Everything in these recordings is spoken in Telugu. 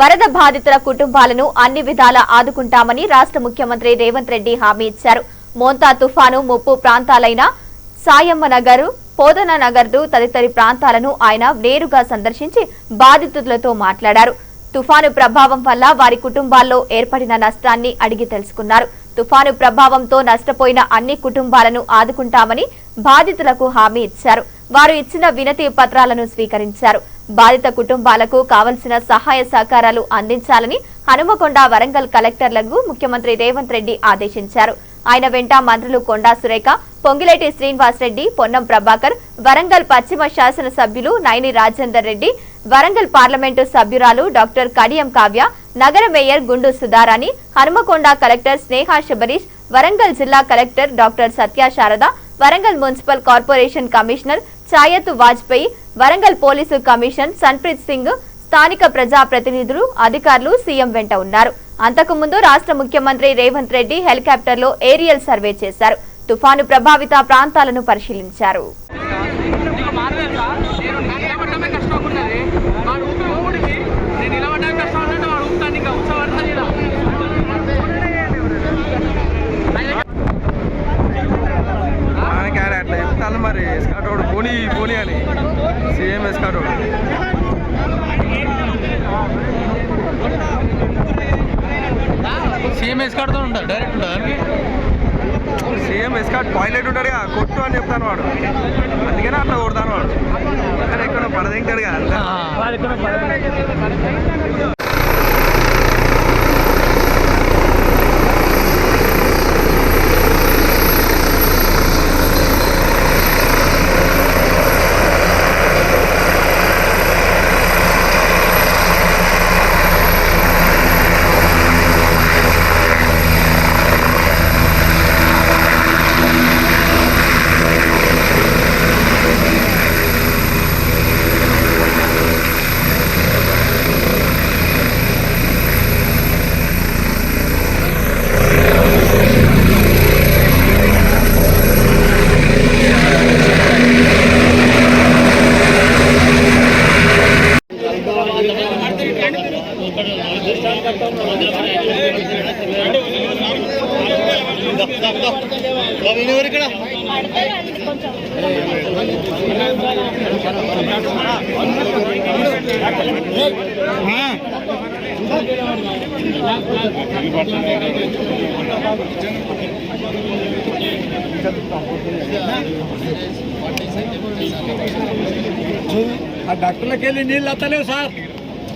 వరద బాధితుల కుటుంబాలను అన్ని విధాలా ఆదుకుంటామని రాష్ట్ర ముఖ్యమంత్రి రేవంత్ రెడ్డి హామీ ఇచ్చారు. మోంతా తుఫాను ముప్పు ప్రాంతాలైన సాయమ్మ నగర్ పోదన నగర్దు తదితరి ప్రాంతాలను ఆయన నేరుగా సందర్శించి బాధితులతో మాట్లాడారు. తుఫాను ప్రభావం వల్ల వారి కుటుంబాల్లో ఏర్పడిన నష్టాన్ని అడిగి తెలుసుకున్నారు. తుఫాను ప్రభావంతో నష్టపోయిన అన్ని కుటుంబాలను ఆదుకుంటామని బాధితులకు హామీ ఇచ్చారు. వారు ఇచ్చిన వినతి పత్రాలను స్వీకరించారు. బాధిత కుటుంబాలకు కావలసిన సహాయ సహకారాలు అందించాలని హనుమకొండ వరంగల్ కలెక్టర్లకు ముఖ్యమంత్రి రేవంత్ రెడ్డి ఆదేశించారు. ఆయన వెంట మంత్రులు కొండా సురేఖ పొంగిలేటి శ్రీనివాస్ రెడ్డి పొన్నం ప్రభాకర్ వరంగల్ పశ్చిమ శాసన సభ్యులు నైని రాజేందర్ రెడ్డి వరంగల్ పార్లమెంటు సభ్యురాలు డాక్టర్ కడియం కావ్య నగర మేయర్ గుండు సుధారాణి హనుమకొండ కలెక్టర్ స్నేహ శబరీష్ వరంగల్ జిల్లా collector doctor Satya Sharada Warangal municipal corporation commissioner Chahat Bajpai Warangal police commission Sunpreet Singh స్థానిక ప్రజా ప్రతినిధులు అధికారులు సీఎం వెంట ఉన్నారు. అంతకుముందు రాష్ట్ర ముఖ్యమంత్రి రేవంత్ రెడ్డి హెలికాప్టర్లో ఏరియల్ సర్వే చేశారు. తుఫాను ప్రభావిత ప్రాంతాలను పరిశీలించారు. పోనీ అని సీఎం ఎస్కాటోడు సీఎం ఎస్కాడుతూ ఉంటారు డైరెక్ట్ ఉంటుంది సీఎం ఎస్కాట్ టాయిలెట్ ఉంటాడు కదా కొట్టు అని చెప్తాను వాడు. అందుకనే అట్లా కొడతాను వాడు. కానీ ఎక్కడ పడదింటాడు కదా అంతా ఆ డాక్టర్లకి వెళ్ళి నీళ్ళు అత్తలేవు సార్.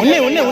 ఉన్నాయి ఉన్నాయి